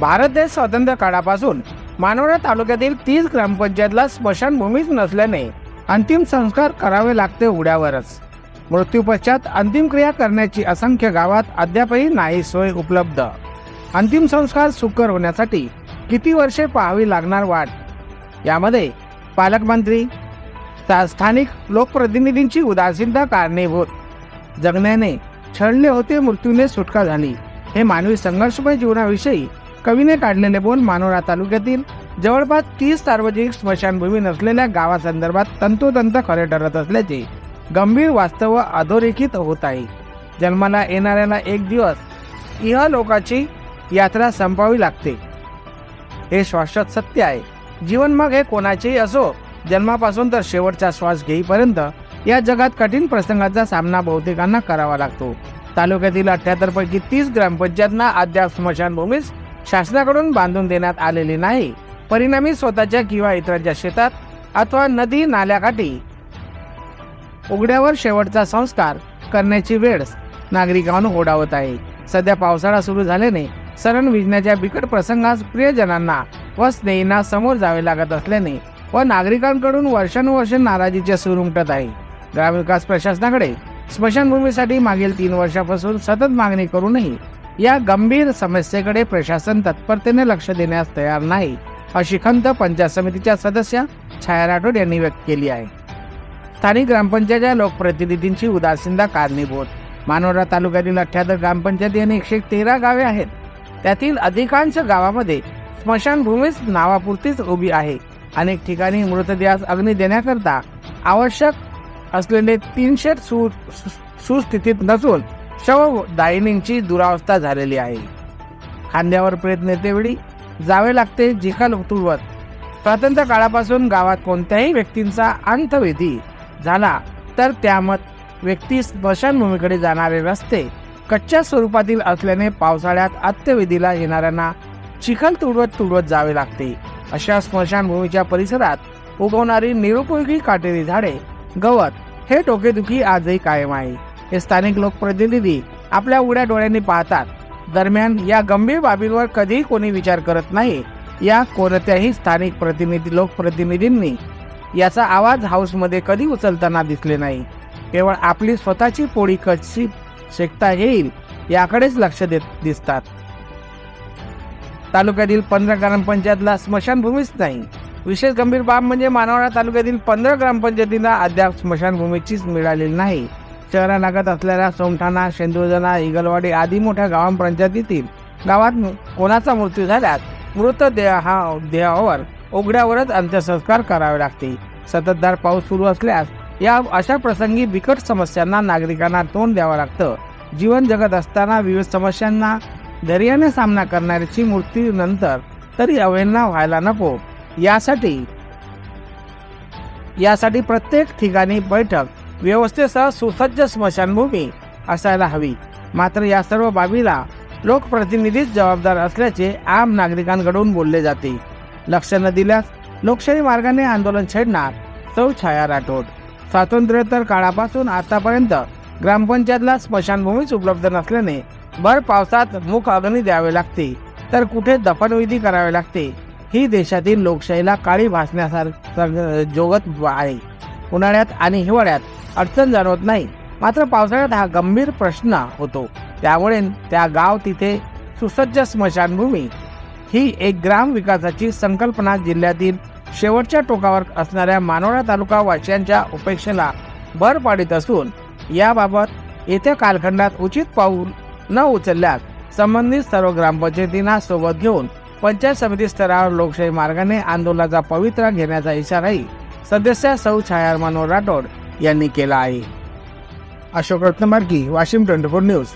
भारत देश स्वातंत्र्य काळापासून मानवडा तालुक्यातील तीस ग्रामपंचायतला स्मशानभूमीच नसल्याने अंतिम संस्कार करावे लागते उड्यावरच. मृत्यूपश्चात अंतिम क्रिया करण्याची असंख्य गावात अद्यापही नाही सोय उपलब्ध. अंतिम संस्कार सुकर होण्यासाठी किती वर्षे पाहावी लागणार वाट? यामध्ये पालकमंत्री स्थानिक लोकप्रतिनिधींची उदासीनता कारणीभूत. जगण्याने छळले होते मृत्यूने सुटका झाली. हे मानवी संघर्षमय जीवनाविषयी कवीने काढलेले बोल मानोरा तालुक्यातील जवळपास तीस सार्वजनिक स्मशानभूमी नसलेल्या गावासंदर्भात तंतोतंत खरे ठरत असल्याचे गंभीर वास्तव अधोरेखित होत आहे. जन्माला येणाऱ्याला एक दिवस इह लोकाची यात्रा संपावी लागते. हे शाश्वत सत्य आहे. जीवन मग हे कोणाचेही असो जन्मापासून तर शेवटचा श्वास घेईपर्यंत या जगात कठीण प्रसंगाचा सामना बहुतेकांना करावा लागतो. तालुक्यातील अठ्याहत्तर पैकी तीस ग्रामपंचायतना अद्याप स्मशानभूमीस शासनाकडून बांधून देण्यात आलेली नाही. परिणामी स्वतःच्या किंवा इतरांच्या शेतात अथवा नदी नाल्याकाठी. उघड्यावर शेवटचा संस्कार करण्याची वेळ नागरिकांना ओढावत आहे. सध्या पावसाळा सुरू झाल्याने सरण विजण्याच्या बिकट प्रसंगास प्रियजनांना व स्नेहींना समोर जावे लागत असल्याने व नागरिकांकडून वर्षानुवर्ष नाराजीचे सूर उमटत आहे. ग्रामविकास प्रशासनाकडे स्मशानभूमीसाठी मागील तीन वर्षापासून सतत मागणी करूनही या गंभीर समस्येकडे प्रशासन तत्परतेने लक्ष देण्यास तयार नाही अशी खंत पंचायत समितीच्या सदस्य छाया राठोड यांनी व्यक्त केली आहे. स्थानिक ग्रामपंचायतच्या लोकप्रतिनिधींची उदासीनता कारणीभूत. मानोरा तालुक्यातील अठ्याहत्तर ग्रामपंचायती आणि एकशे तेरा गावे आहेत. त्यातील अधिकांश गावामध्ये स्मशानभूमीच नावापुरतीच उभी आहे. अनेक ठिकाणी मृतदेहास अग्नी देण्याकरता आवश्यक असलेले तीनशे सु सु- सुस्थितीत नसून शव दायनिंगची दुरावस्था झालेली आहे. खांद्यावर प्रेत नेतेवेळी जावे लागते जिखाल तुळवत. स्वातंत्र्य काळापासून गावात कोणत्याही व्यक्तींचा अंतवेधी झाला तर त्यामत व्यक्ती स्मशानभूमीकडे जाणारे रस्ते कच्च्या स्वरूपातील असल्याने पावसाळ्यात अंत्यविधीला येणाऱ्यांना चिखल तुडवत तुडवत जावे लागते. अशा स्मशानभूमीच्या परिसरात उगवणारी निरुपयोगी काटेरी झाडे गवत हे डोकेदुखी आजही कायम आहे. हे स्थानिक लोकप्रतिनिधी आपल्या उघड्या डोळ्यांनी पाहतात. दरम्यान या गंभीर बाबींवर कधीही कोणी विचार करत नाही. या कोणत्याही स्थानिक प्रतिनिधी लोकप्रतिनिधींनी याचा आवाज हाऊसमध्ये कधी उचलताना दिसले नाही. केवळ आपली स्वतःची पोळी कशी शेकता येईल याकडेच लक्ष देत दिसतात. तालुक्यातील पंधरा ग्रामपंचायतला स्मशानभूमीच नाही. विशेष गंभीर बाब म्हणजे मानवडा तालुक्यातील पंधरा ग्रामपंचायतींना अद्याप स्मशानभूमीचीच मिळालेली नाही. शहरा लागत असलेल्या सोमठाणा शेंदुरजना इगलवाडी आदी मोठ्या गावांपंचायतीतील गावात कोणाचा मृत्यू झाल्यास मृतदेह हा देहावर उघड्यावरच अंत्यसंस्कार करावे लागते सततधार पाऊस सुरू असल्यास या अशा प्रसंगी बिकट समस्यांना नागरिकांना तोंड द्यावं लागतं. जीवन जगत असताना विविध समस्यांना धैर्याने सामना करणाऱ्याची मृत्यूनंतर तरी अवहेलना व्हायला नको. यासाठी यासाठी प्रत्येक ठिकाणी बैठक व्यवस्थेसह सुसज्ज स्मशानभूमी असायला हवी. मात्र या सर्व बाबीला लोकप्रतिनिधीच जबाबदार असल्याचे आम नागरिकांकडून बोलले जाते. लक्ष न दिल्यास लोकशाही मार्गाने आंदोलन छेडणार सौ छाया राठोड स्वातंत्र्योत्तर काळापासून आतापर्यंत ग्रामपंचायतला स्मशानभूमीच उपलब्ध नसल्याने भर पावसात मुख अग्नी द्यावे लागते तर कुठे दफनविधी करावे लागते ही देशातील लोकशाहीला काळी भासण्यासारखं जोगत आहे. उन्हाळ्यात आणि हिवाळ्यात अडचण जाणवत नाही. मात्र पावसाळ्यात हा गंभीर प्रश्न होतो. त्यामुळे त्या गाव तिथे सुसज्ज स्मशानभूमी ही एक ग्राम विकासाची संकल्पना जिल्ह्यातील शेवटच्या टोकावर असणाऱ्या मानोरा तालुका वासियांच्या उपेक्षेला भर पाडित असून याबाबत येत्या कालखंडात उचित पाऊल न उचलल्यास संबंधित सर्व ग्रामपंचायतींना सोबत घेऊन पंचायत समिती स्तरावर लोकशाही मार्गाने आंदोलनाचा पवित्रा घेण्याचा इशाराही सदस्य सौ छायार मनोहर राठोड यांनी केला आहे. Ashok Ratnamargi Washim twenty four news.